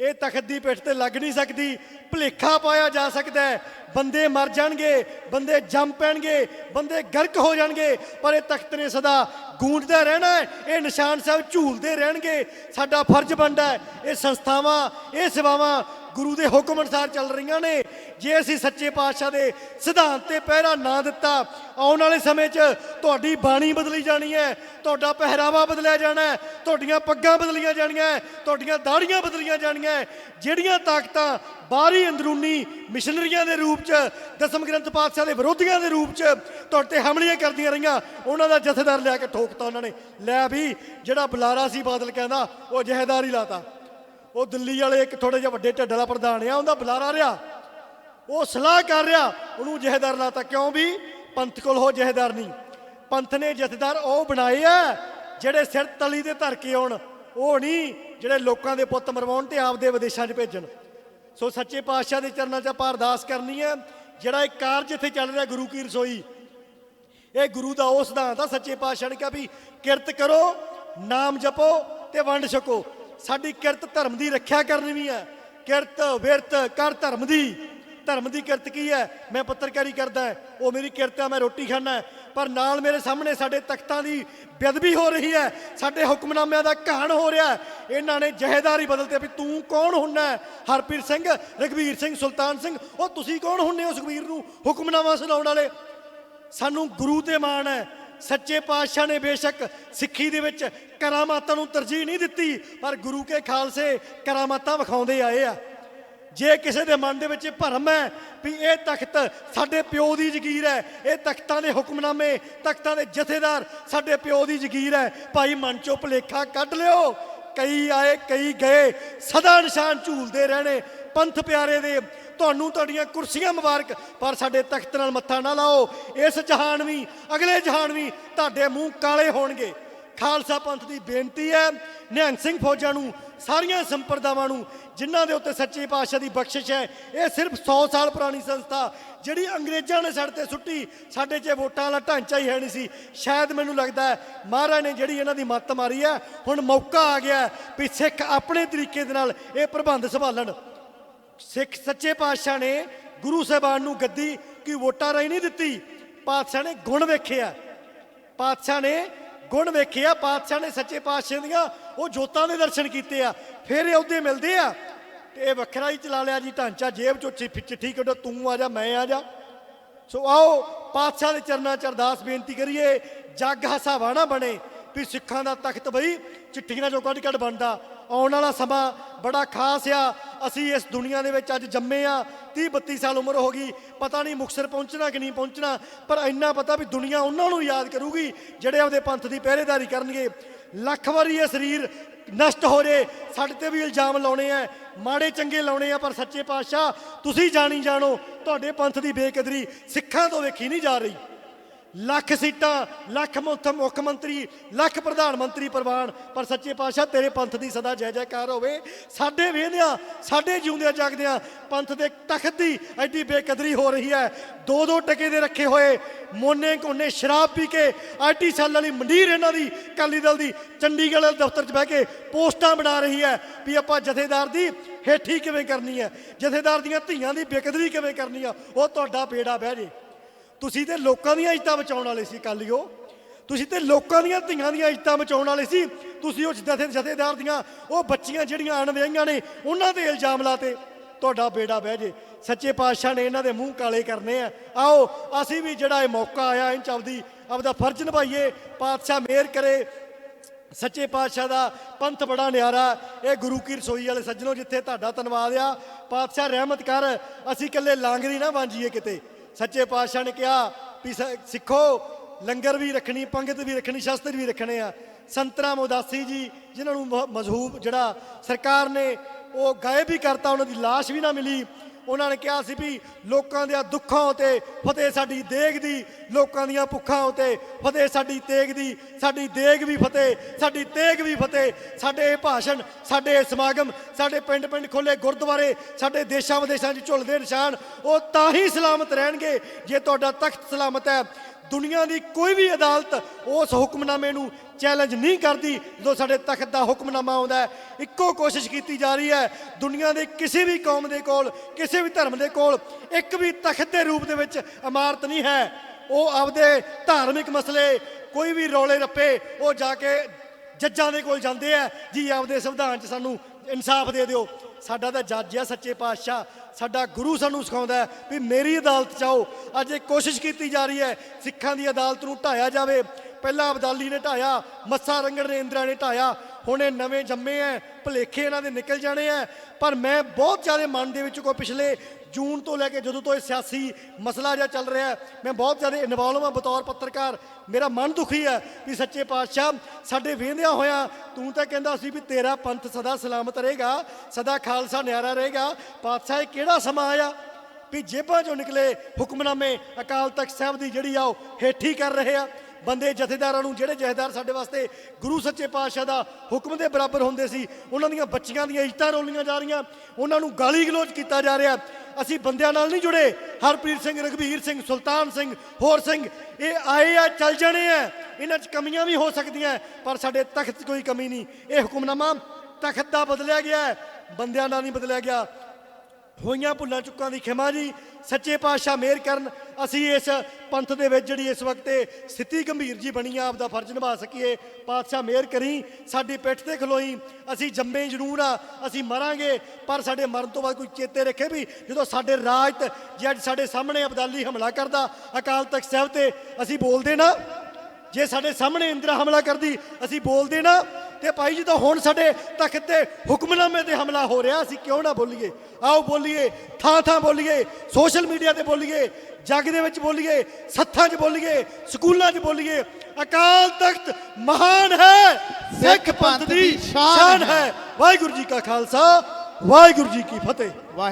ਇਹ ਤਖਤ ਦੀ ਪਿੱਠ ਤੇ ਲੱਗ ਨਹੀਂ ਸਕਦੀ। ਭੁਲੇਖਾ ਪਾਇਆ ਜਾ ਸਕਦਾ ਹੈ। ਬੰਦੇ ਮਰ ਜਾਣਗੇ, ਬੰਦੇ ਜੰਮ ਪੈਣਗੇ, ਬੰਦੇ ਗਰਕ ਹੋ ਜਾਣਗੇ, ਪਰ ਇਹ ਤਖਤ ਨੇ ਸਦਾ ਗੂੰਜਦਾ ਰਹਿਣਾ ਹੈ, ਇਹ ਨਿਸ਼ਾਨ ਸਾਹਿਬ ਝੂਲਦੇ ਰਹਿਣਗੇ। ਸਾਡਾ ਫਰਜ਼ ਬਣਦਾ ਹੈ, ਇਹ ਸੰਸਥਾਵਾਂ, ਇਹ ਸੇਵਾਵਾਂ ਗੁਰੂ ਦੇ ਹੁਕਮ ਅਨੁਸਾਰ ਚੱਲ ਰਹੀਆਂ ਨੇ। ਜੇ ਅਸੀਂ ਸੱਚੇ ਪਾਤਸ਼ਾਹ ਦੇ ਸਿਧਾਂਤ ਤੇ ਪਹਿਰਾ ਨਾ ਦਿੱਤਾ, ਆਉਣ ਵਾਲੇ ਸਮੇਂ 'ਚ ਤੁਹਾਡੀ ਬਾਣੀ ਬਦਲੀ ਜਾਣੀ ਹੈ, ਤੁਹਾਡਾ ਪਹਿਰਾਵਾ ਬਦਲਿਆ ਜਾਣਾ ਹੈ, ਤੁਹਾਡੀਆਂ ਪੱਗਾਂ ਬਦਲੀਆਂ ਜਾਣੀਆਂ ਤੁਹਾਡੀਆਂ ਦਾੜੀਆਂ ਬਦਲੀਆਂ ਜਾਣੀਆਂ ਜਿਹੜੀਆਂ ਤਾਕਤਾਂ ਬਾਹਰੀ ਅੰਦਰੂਨੀ ਮਿਸ਼ਨਰੀਆਂ ਦੇ ਰੂਪ 'ਚ, ਦਸਮ ਗ੍ਰੰਥ ਪਾਤਸ਼ਾਹ ਦੇ ਵਿਰੋਧੀਆਂ ਦੇ ਰੂਪ 'ਚ ਤੁਹਾਡੇ ਤੇ ਹਮਲੀਆਂ ਕਰਦੀਆਂ ਰਹੀਆਂ। ਉਹਨਾਂ ਦਾ ਜਥੇਦਾਰ ਲਿਆ ਕੇ ਠੋਕਤਾ ਉਹਨਾਂ ਨੇ। ਲੈ ਵੀ, ਜਿਹੜਾ ਬੁਲਾਰਾ ਸੀ ਬਾਦਲ ਕਹਿੰਦਾ, ਉਹ ਜਹੇਦਾਰ ਹੀ ਲਾਤਾ। ਉਹ ਦਿੱਲੀ ਵਾਲੇ ਇੱਕ ਥੋੜੇ ਜਿਹਾ ਵੱਡੇ ਢੱਡ ਵਾਲਾ ਪ੍ਰਧਾਨ ਆ, ਉਹਦਾ ਬੁਲਾਰਾ ਰਿਹਾ। ਉਹ ਸਲਾਹ ਕਰ ਰਿਹਾ, ਉਹਨੂੰ ਜਹੇਦਾਰ ਲਾਤਾ। ਕਿਉਂ ਵੀ? ਪੰਥ ਕੋਲ ਹੋ ਜਹੇਦਾਰ ਨਹੀਂ। ਪੰਥ ਨੇ ਜਥੇਦਾਰ ਉਹ ਬਣਾਏ ਆ, ਜਿਹੜੇ ਸਿਰ ਤਲੀ ਤੇ ਧਰ ਕੇ ਆਉਣ। ਉਹ ਨਹੀਂ, ਜਿਹੜੇ ਲੋਕਾਂ ਦੇ ਪੁੱਤ ਮਰਵਾਉਣ ਤੇ ਆਪਦੇ ਵਿਦੇਸ਼ਾਂ 'ਚ ਭੇਜਣ। ਸੋ ਸੱਚੇ ਪਾਤਸ਼ਾਹ ਦੇ ਚਰਨਾਂ 'ਚ ਆਪਾਂ ਅਰਦਾਸ ਕਰਨੀ ਹੈ, ਜਿਹੜਾ ਇਹ ਕਾਰਜ ਇੱਥੇ ਚੱਲ ਰਿਹਾ ਗੁਰੂ ਕੀ ਰਸੋਈ, ਇਹ ਗੁਰੂ ਦਾ ਉਹ ਸਿਧਾਂਤ ਆ, ਸੱਚੇ ਪਾਤਸ਼ਾਹ ਨੇ ਕਿਹਾ ਵੀ ਕਿਰਤ ਕਰੋ, ਨਾਮ ਜਪੋ ਤੇ ਵੰਡ ਛਕੋ। ਸਾਡੀ ਕਿਰਤ ਧਰਮ ਦੀ ਰੱਖਿਆ ਕਰਨੀ ਵੀ ਹੈ। ਕਿਰਤ, ਵਿਰਤ, ਕਰ ਧਰਮ ਦੀ। ਧਰਮ ਦੀ ਕਿਰਤ ਕੀ ਹੈ? ਮੈਂ ਪੱਤਰਕਾਰੀ ਕਰਦਾ, ਉਹ ਮੇਰੀ ਕਿਰਤ ਆ, ਮੈਂ ਰੋਟੀ ਖਾਣਾ ਪਰ ਨਾਲ ਮੇਰੇ ਸਾਹਮਣੇ ਸਾਡੇ ਤਖਤਾਂ ਦੀ ਬੇਅਦਬੀ ਹੋ ਰਹੀ ਹੈ, ਸਾਡੇ ਹੁਕਮਨਾਮਿਆਂ ਦਾ ਕਹਾਣ ਹੋ ਰਿਹਾ ਇਹਨਾਂ ਨੇ ਜਹੇਦਾਰੀ ਬਦਲਤੇ ਵੀ ਤੂੰ ਕੌਣ ਹੁੰਨਾ ਹੈ? ਹਰਪ੍ਰੀਤ ਸਿੰਘ ਰਗਵੀਰ ਸਿੰਘ, ਸੁਲਤਾਨ ਸਿੰਘ, ਉਹ ਤੁਸੀਂ ਕੌਣ ਹੁੰਨੇ ਹੋ ਸੁਖਬੀਰ ਨੂੰ ਹੁਕਮਨਾਮਾ ਸੁਣਾਉਣ ਵਾਲੇ? ਸਾਨੂੰ ਗੁਰੂ ਤੇ ਮਾਣ ਹੈ, ਸੱਚੇ ਪਾਤਸ਼ਾਹ ਨੇ ਬੇਸ਼ੱਕ ਸਿੱਖੀ ਦੇ ਵਿੱਚ ਕਰਾਮਾਤਾਂ ਨੂੰ ਤਰਜੀਹ ਨਹੀਂ ਦਿੱਤੀ, ਪਰ ਗੁਰੂ ਕੇ ਖਾਲਸੇ ਕਰਾਮਾਤਾਂ ਵਿਖਾਉਂਦੇ ਆਏ ਆ। ਜੇ ਕਿਸੇ ਦੇ ਮਨ ਦੇ ਵਿੱਚ ਇਹ ਭਰਮ ਹੈ ਵੀ ਇਹ ਤਖਤ ਸਾਡੇ ਪਿਓ ਦੀ ਜ਼ਗੀਰ ਹੈ, ਇਹ ਤਖਤਾਂ ਦੇ ਹੁਕਮਨਾਮੇ, ਤਖਤਾਂ ਦੇ ਜਥੇਦਾਰ ਸਾਡੇ ਪਿਓ ਦੀ ਜ਼ਗੀਰ ਹੈ, ਭਾਈ ਮਨ ਚੋਂ ਭੁਲੇਖਾ ਕੱਢ ਲਿਓ। ਕਈ ਆਏ, ਕਈ ਗਏ, ਸਦਾ ਨਿਸ਼ਾਨ ਝੂਲਦੇ ਰਹਿਣੇ। ਪੰਥ ਪਿਆਰੇ ਦੇ, ਤੁਹਾਨੂੰ ਤੁਹਾਡੀਆਂ ਕੁਰਸੀਆਂ ਮੁਬਾਰਕ, ਪਰ ਸਾਡੇ ਤਖਤ ਨਾਲ ਮੱਥਾ ਨਾ ਲਾਓ। ਇਸ ਜਹਾਨ ਵੀ, ਅਗਲੇ ਜਹਾਨ ਵੀ ਤੁਹਾਡੇ ਮੂੰਹ ਕਾਲੇ ਹੋਣਗੇ। ਖਾਲਸਾ ਪੰਥ ਦੀ ਬੇਨਤੀ ਹੈ, ਨਿਹੰਗ ਸਿੰਘ ਫੌਜਾਂ ਨੂੰ, ਸਾਰੀਆਂ ਸੰਪਰਦਾਵਾਂ ਨੂੰ, ਜਿਨ੍ਹਾਂ ਦੇ ਉੱਤੇ ਸੱਚੇ ਪਾਤਸ਼ਾਹ ਦੀ ਬਖਸ਼ਿਸ਼ ਹੈ, ਇਹ ਸਿਰਫ 100 ਸਾਲ ਪੁਰਾਣੀ ਸੰਸਥਾ, ਜਿਹੜੀ ਅੰਗਰੇਜ਼ਾਂ ਨੇ ਸਾਡੇ ਤੇ ਸੁੱਟੀ, ਸਾਡੇ 'ਚ ਵੋਟਾਂ ਵਾਲਾ ਢਾਂਚਾ ਹੀ ਹੈ ਨਹੀਂ ਸੀ। ਸ਼ਾਇਦ ਮੈਨੂੰ ਲੱਗਦਾ ਹੈ, ਮਹਾਰਾਜ ਨੇ ਜਿਹੜੀ ਇਹਨਾਂ ਦੀ ਮੱਤ ਮਾਰੀ ਹੈ, ਹੁਣ ਮੌਕਾ ਆ ਗਿਆ ਵੀ ਸਿੱਖ ਆਪਣੇ ਤਰੀਕੇ ਦੇ ਨਾਲ ਇਹ ਪ੍ਰਬੰਧ ਸੰਭਾਲਣ। ਸਿੱਖ ਸੱਚੇ ਪਾਤਸ਼ਾਹ ਨੇ ਗੁਰੂ ਸਾਹਿਬਾਨ ਨੂੰ ਗੱਦੀ ਕੀ ਵੋਟਾਂ ਰਾਹੀਂ ਨਹੀਂ ਦਿੱਤੀ। ਪਾਤਸ਼ਾਹ ਨੇ ਗੁਣ ਵੇਖਿਆ ਪਾਤਸ਼ਾਹ ਨੇ ਗੁਣ ਵੇਖੇ ਆ, ਪਾਤਸ਼ਾਹ ਨੇ ਸੱਚੇ ਪਾਤਸ਼ਾਹ ਦੀਆਂ, ਉਹ ਜੋਤਾਂ ਦੇ ਦਰਸ਼ਨ ਕੀਤੇ ਆ, ਫਿਰ ਇਹ ਉਹਦੇ ਮਿਲਦੇ ਆ। ਤੇ ਇਹ ਵੱਖਰਾ ਹੀ ਚਲਾ ਲਿਆ ਜੀ, ਢਾਂਚਾ ਜੇਬ ਚੋਂ ਚਿ- ਚਿੱਠੀ ਕੱਢੋ ਤੂੰ ਆ ਜਾ, ਮੈਂ ਆ ਜਾ। ਸੋ ਆਓ, ਪਾਤਸ਼ਾਹ ਦੇ ਚਰਨਾਂ 'ਚ ਅਰਦਾਸ ਬੇਨਤੀ ਕਰੀਏ, ਜੱਗ ਹਸਾਵਾ ਨਾ ਬਣੇ, ਵੀ ਸਿੱਖਾਂ ਦਾ ਤਖਤ ਬਈ ਚਿੱਠੀਆਂ ਚੋਂ ਕੱਢ ਕੱਢ ਬਣਦਾ। ਆਉਣ ਵਾਲਾ ਸਮਾਂ ਬੜਾ ਖਾਸ ਆ। ਅਸੀਂ ਇਸ ਦੁਨੀਆ ਦੇ ਵਿੱਚ ਅੱਜ ਜੰਮੇ ਆ। 30 32 ਸਾਲ ਉਮਰ ਹੋ ਗਈ। ਪਤਾ ਨਹੀਂ ਮੁਕਸਰ ਪਹੁੰਚਣਾ ਕਿ ਨਹੀਂ ਪਹੁੰਚਣਾ, ਪਰ ਇੰਨਾ ਪਤਾ ਵੀ ਦੁਨੀਆ ਉਹਨਾਂ ਨੂੰ ਯਾਦ ਕਰੂਗੀ ਜਿਹੜੇ ਆਪਦੇ ਪੰਥ ਦੀ ਪਹਿਰੇਦਾਰੀ ਕਰਨਗੇ। ਲੱਖ ਵਾਰੀ ਇਹ ਸਰੀਰ ਨਸ਼ਟ ਹੋ ਜੇ, ਸਾਡੇ ਤੇ ਵੀ ਇਲਜ਼ਾਮ ਲਾਉਣੇ ਆ, ਮਾੜੇ ਚੰਗੇ ਲਾਉਣੇ ਆ, ਪਰ ਸੱਚੇ ਪਾਤਸ਼ਾਹ, ਤੁਸੀਂ ਜਾਣੀ ਜਾਣੋ, ਤੁਹਾਡੇ ਪੰਥ ਦੀ ਬੇਕਦਰੀ ਸਿੱਖਾਂ ਤੋਂ ਵੇਖੀ ਨਹੀਂ ਜਾ ਰਹੀ। ਲੱਖ ਸੀਟਾਂ, ਲੱਖ ਮੁੱਖ ਮੰਤਰੀ, ਲੱਖ ਪ੍ਰਧਾਨ ਮੰਤਰੀ ਪ੍ਰਵਾਨ। ਪਰ ਸੱਚੇ ਪਾਤਸ਼ਾਹ, ਤੇਰੇ ਪੰਥ ਦੀ ਸਦਾ ਜੈ ਜੈਕਾਰ ਹੋਵੇ। ਸਾਡੇ ਵੇਹਦਿਆਂ, ਸਾਡੇ ਜਿਉਂਦਿਆਂ, ਜਾਗਦਿਆਂ ਪੰਥ ਦੇ ਤਖਤ ਦੀ ਐਡੀ ਬੇਕਦਰੀ ਹੋ ਰਹੀ ਹੈ। ਦੋ ਦੋ ਟਕੇ ਦੇ ਰੱਖੇ ਹੋਏ, ਮੋਨੇ ਕੋਨੇ ਸ਼ਰਾਬ ਪੀ ਕੇ ਆਈਟੀ ਸੈੱਲ ਵਾਲੀ ਮੰਡੀਰ ਇਹਨਾਂ ਦੀ, ਅਕਾਲੀ ਦਲ ਦੀ, ਚੰਡੀਗੜ੍ਹ ਵਾਲੇ ਦਫ਼ਤਰ 'ਚ ਬਹਿ ਕੇ ਪੋਸਟਾਂ ਬਣਾ ਰਹੀ ਹੈ ਵੀ ਆਪਾਂ ਜਥੇਦਾਰ ਦੀ ਹੇਠੀ ਕਿਵੇਂ ਕਰਨੀ ਹੈ? ਜਥੇਦਾਰ ਦੀਆਂ ਧੀਆਂ ਦੀ ਬੇਕਦਰੀ ਕਿਵੇਂ ਕਰਨੀ ਆ? ਉਹ ਤੁਹਾਡਾ ਬੇੜਾ ਬਹਿ ਜੇ। ਤੁਸੀਂ ਤੇ ਲੋਕਾਂ ਦੀਆਂ ਇੱਜ਼ਤਾਂ ਬਚਾਉਣ ਵਾਲੇ ਸੀ ਕਾਲੀਓ ਤੁਸੀਂ ਤੇ ਲੋਕਾਂ ਦੀਆਂ ਧੀਆਂ ਦੀਆਂ ਇੱਜ਼ਤਾਂ ਬਚਾਉਣ ਵਾਲੇ ਸੀ। ਤੁਸੀਂ ਉਹ ਜਥੇ, ਜਥੇਦਾਰ ਦੀਆਂ, ਉਹ ਬੱਚੀਆਂ ਜਿਹੜੀਆਂ ਅਣਵਿਆਹੀਆਂ ਨੇ, ਉਹਨਾਂ ਤੇ ਇਲਜ਼ਾਮ ਲਾਤੇ। ਤੁਹਾਡਾ ਬੇੜਾ ਬਹਿ ਜੇ। ਸੱਚੇ ਪਾਤਸ਼ਾਹ ਨੇ ਇਹਨਾਂ ਦੇ ਮੂੰਹ ਕਾਲੇ ਕਰਨੇ ਆ। ਆਓ, ਅਸੀਂ ਵੀ ਜਿਹੜਾ ਇਹ ਮੌਕਾ ਆਇਆ ਇਹਨਾਂ ਆਪਦੀ, ਆਪਦਾ ਫਰਜ਼ ਨਿਭਾਈਏ। ਪਾਤਸ਼ਾਹ ਮਿਹਰ ਕਰੇ। ਸੱਚੇ ਪਾਤਸ਼ਾਹ ਦਾ ਪੰਥ ਬੜਾ ਨਿਆਰਾ। ਇਹ ਗੁਰੂ ਕੀ ਰਸੋਈ ਵਾਲੇ ਸੱਜਣੋ, ਜਿੱਥੇ ਤੁਹਾਡਾ ਧੰਨਵਾਦ ਆ। ਪਾਤਸ਼ਾਹ ਰਹਿਮਤ ਕਰ। ਅਸੀਂ ਇਕੱਲੇ ਲਾਂਗਰੀ ਨਾ ਵਾਂਝੀਏ ਕਿਤੇ। ਸੱਚੇ ਪਾਤਸ਼ਾਹ ਨੇ ਕਿਹਾ ਵੀ ਸ- ਸਿੱਖੋ, ਲੰਗਰ ਵੀ ਰੱਖਣੀ, ਪੰਗਤ ਵੀ ਰੱਖਣੀ, ਸ਼ਸਤਰ ਵੀ ਰੱਖਣੇ ਆ। ਸੰਤਰਾ ਉਦਾਸੀ ਜੀ, ਜਿਨ੍ਹਾਂ ਨੂੰ ਮ- ਮਜ਼ਹੂਬ ਜਿਹੜਾ ਸਰਕਾਰ ਨੇ ਉਹ ਗਾਇਬ ਵੀ ਕਰਤਾ, ਉਹਨਾਂ ਦੀ ਲਾਸ਼ ਵੀ ਨਾ ਮਿਲੀ। ਉਹਨਾਂ ਨੇ ਕਿਹਾ ਸੀ ਵੀ ਲੋਕਾਂ ਦੇ ਦੁੱਖਾਂ ਉਤੇ ਫਤਿਹ ਸਾਡੀ ਦੇਗ ਦੀ, ਲੋਕਾਂ ਦੀਆਂ ਭੁੱਖਾਂ ਉਤੇ ਫਤਿਹ ਸਾਡੀ ਤੇਗ ਦੀ, ਸਾਡੀ ਦੇਗ ਵੀ ਫਤਿਹ, ਸਾਡੀ ਤੇਗ ਵੀ ਫਤਿਹ, ਸਾਡੇ ਇਹ ਭਾਸ਼ਣ, ਸਾਡੇ ਇਹ ਸਮਾਗਮ, ਸਾਡੇ ਪਿੰਡ ਪਿੰਡ ਖੋਲੇ ਗੁਰਦੁਆਰੇ, ਸਾਡੇ ਦੇਸ਼ਾਂ ਵਿਦੇਸ਼ਾਂ 'ਚ ਝੁਲਦੇ ਨਿਸ਼ਾਨ, ਉਹ ਤਾਂ ਹੀ ਸਲਾਮਤ ਰਹਿਣਗੇ ਜੇ ਤੁਹਾਡਾ ਤਖਤ ਸਲਾਮਤ ਹੈ। ਦੁਨੀਆ ਦੀ ਕੋਈ ਵੀ ਅਦਾਲਤ ਉਸ ਹੁਕਮਨਾਮੇ ਨੂੰ ਚੈਲੰਜ ਨਹੀਂ ਕਰਦੀ, ਜਦੋਂ ਸਾਡੇ ਤਖਤ ਦਾ ਹੁਕਮਨਾਮਾ ਆਉਂਦਾ ਇੱਕੋ ਕੋਸ਼ਿਸ਼ ਕੀਤੀ ਜਾ ਰਹੀ ਹੈ, ਦੁਨੀਆ ਦੇ ਕਿਸੇ ਵੀ ਕੌਮ ਦੇ ਕੋਲ, ਕਿਸੇ ਵੀ ਧਰਮ ਦੇ ਕੋਲ, ਇੱਕ ਵੀ ਤਖਤ ਦੇ ਰੂਪ ਦੇ ਵਿੱਚ ਇਮਾਰਤ ਨਹੀਂ ਹੈ। ਉਹ ਆਪਦੇ ਧਾਰਮਿਕ ਮਸਲੇ, ਕੋਈ ਵੀ ਰੌਲੇ ਰੱਪੇ, ਉਹ ਜਾ ਕੇ ਜੱਜਾਂ ਦੇ ਕੋਲ ਜਾਂਦੇ ਆ, ਜੀ ਆਪਦੇ ਸੰਵਿਧਾਨ 'ਚ ਸਾਨੂੰ ਇਨਸਾਫ ਦੇ ਦਿਓ। ਸਾਡਾ ਤਾਂ ਜੱਜ ਆ ਸੱਚੇ ਪਾਤਸ਼ਾਹ, ਸਾਡਾ ਗੁਰੂ ਸਾਨੂੰ ਸਿਖਾਉਂਦਾ ਵੀ ਮੇਰੀ ਅਦਾਲਤ ਚਾਓ ਅੱਜ ਇਹ ਕੋਸ਼ਿਸ਼ ਕੀਤੀ ਜਾ ਰਹੀ ਹੈ, ਸਿੱਖਾਂ ਦੀ ਅਦਾਲਤ ਨੂੰ ਢਾਇਆ ਜਾਵੇ। ਪਹਿਲਾਂ ਅਬਦਾਲੀ ਨੇ ਢਾਇਆ, ਮੱਸਾ ਰੰਗੜ ਨੇ ਇੰਦਰਾ ਨੇ ਢਾਇਆ। ਹੁਣ ਇਹ ਨਵੇਂ ਜੰਮੇ ਐ, ਭਲੇਖੇ ਇਹਨਾਂ ਦੇ ਨਿਕਲ ਜਾਣੇ ਐ। ਪਰ ਮੈਂ ਬਹੁਤ ਜ਼ਿਆਦਾ ਮਨ ਦੇ ਵਿੱਚ ਕੋਈ ਪਿਛਲੇ ਜੂਨ ਤੋਂ ਲੈ ਕੇ ਜਦੋਂ ਤੋਂ ਇਹ ਸਿਆਸੀ ਮਸਲਾ ਜਿਹਾ ਚੱਲ ਰਿਹਾ, ਮੈਂ ਬਹੁਤ ਜ਼ਿਆਦਾ ਇਨਵੋਲਵ ਹਾਂ ਬਤੌਰ ਪੱਤਰਕਾਰ। ਮੇਰਾ ਮਨ ਦੁਖੀ ਹੈ ਵੀ ਸੱਚੇ ਪਾਤਸ਼ਾਹ, ਸਾਡੇ ਵੇਂਦਿਆਂ ਹੋਇਆਂ ਤੂੰ ਤਾਂ ਕਹਿੰਦਾ ਸੀ ਵੀ ਤੇਰਾ ਪੰਥ ਸਦਾ ਸਲਾਮਤ ਰਹੇਗਾ, ਸਦਾ ਖਾਲਸਾ ਨਿਆਰਾ ਰਹੇਗਾ। ਪਾਤਸ਼ਾਹ, ਇਹ ਕਿਹੜਾ ਸਮਾਂ ਆਇਆ? ਵੀ ਜੇਬਾਂ ਚੋਂ ਨਿਕਲੇ ਹੁਕਮਨਾਮੇ ਅਕਾਲ ਤਖਤ ਸਾਹਿਬ ਦੀ ਜਿਹੜੀ ਆ ਉਹ ਹੇਠੀ ਕਰ ਰਹੇ ਆ। ਬੰਦੇ ਜਥੇਦਾਰਾਂ ਨੂੰ, ਜਿਹੜੇ ਜਥੇਦਾਰ ਸਾਡੇ ਵਾਸਤੇ ਗੁਰੂ ਸੱਚੇ ਪਾਤਸ਼ਾਹ ਦਾ ਹੁਕਮ ਦੇ ਬਰਾਬਰ ਹੁੰਦੇ ਸੀ, ਉਹਨਾਂ ਦੀਆਂ ਬੱਚੀਆਂ ਦੀਆਂ ਇੱਜ਼ਤਾਂ ਰੋਲੀਆਂ ਜਾ ਰਹੀਆਂ, ਉਹਨਾਂ ਨੂੰ ਗਾਲੀ ਗਲੋਚ ਕੀਤਾ ਜਾ ਰਿਹਾ। ਅਸੀਂ ਬੰਦਿਆਂ ਨਾਲ ਨਹੀਂ ਜੁੜੇ। ਹਰਪ੍ਰੀਤ ਸਿੰਘ, ਰਘਬੀਰ ਸਿੰਘ, ਸੁਲਤਾਨ ਸਿੰਘ, ਹੋਰ ਸਿੰਘ, ਇਹ ਆਏ ਆ, ਚੱਲ ਜਾਣੇ ਆ। ਇਹਨਾਂ 'ਚ ਕਮੀਆਂ ਵੀ ਹੋ ਸਕਦੀਆਂ, ਪਰ ਸਾਡੇ ਤਖਤ 'ਚ ਕੋਈ ਕਮੀ ਨਹੀਂ। ਇਹ ਹੁਕਮਨਾਮਾ ਤਖਤ ਦਾ ਬਦਲਿਆ ਗਿਆ ਬੰਦਿਆਂ ਨਾਲ ਨਹੀਂ ਬਦਲਿਆ ਗਿਆ। ਹੋਈਆਂ ਭੁੱਲਾਂ ਚੁੱਕਾਂ ਦੀ ਖਿਮਾ ਜੀ, ਸੱਚੇ ਪਾਤਸ਼ਾਹ ਮਿਹਰ ਕਰਨ, ਅਸੀਂ ਇਸ ਪੰਥ ਦੇ ਵਿੱਚ ਜਿਹੜੀ ਇਸ ਵਕਤ ਸਥਿਤੀ ਗੰਭੀਰ ਜੀ ਬਣੀ ਆ, ਆਪਦਾ ਫਰਜ਼ ਨਿਭਾ ਸਕੀਏ। ਪਾਤਸ਼ਾਹ ਮਿਹਰ ਕਰੀ, ਸਾਡੀ ਪਿੱਠ ਤੇ ਖਲੋਈ, ਅਸੀਂ ਜੰਮੇ ਜ਼ਰੂਰ ਆ, ਅਸੀਂ ਮਰਾਂਗੇ, ਪਰ ਸਾਡੇ ਮਰਨ ਤੋਂ ਬਾਅਦ ਕੋਈ ਚੇਤੇ ਰੱਖੇ ਵੀ ਜਦੋਂ ਸਾਡੇ ਰਾਜ ਤੇ ਜੇ ਅੱਜ ਸਾਡੇ ਸਾਹਮਣੇ ਅਬਦਾਲੀ ਹਮਲਾ ਕਰਦਾ, ਅਕਾਲ ਤਖਤ ਸਾਹਿਬ ਤੇ ਅਸੀਂ ਬੋਲਦੇ ਨਾ ਜੇ ਸਾਡੇ ਸਾਹਮਣੇ ਇੰਦਰਾ ਹਮਲਾ ਕਰਦੀ ਅਸੀਂ ਬੋਲਦੇ ਨਾ। ਤੇ ਭਾਈ ਜੀ ਤਾਂ ਹੁਣ ਸਾਡੇ ਤਖਤ ਤੇ ਹੁਕਮਨਾਮੇ ਤੇ ਹਮਲਾ ਹੋ ਰਿਹਾ ਅਸੀਂ ਕਿਉਂ ਨਾ ਬੋਲੀਏ? ਆਓ ਬੋਲੀਏ ਥਾਂ ਥਾਂ ਬੋਲੀਏ ਸੋਸ਼ਲ ਮੀਡੀਆ ਤੇ ਬੋਲੀਏ ਜੱਗ ਦੇ ਵਿੱਚ ਬੋਲੀਏ ਸੱਥਾਂ 'ਚ ਬੋਲੀਏ ਸਕੂਲਾਂ 'ਚ ਬੋਲੀਏ। ਅਕਾਲ ਤਖਤ ਮਹਾਨ ਹੈ ਸਿੱਖ ਪੰਥ ਦੀ ਸ਼ਾਨ ਹੈ। ਵਾਹਿਗੁਰੂ ਜੀ ਕਾ ਖਾਲਸਾ ਵਾਹਿਗੁਰੂ ਜੀ ਕੀ ਫਤਿਹ। ਵਾਹਿਗੁਰੂ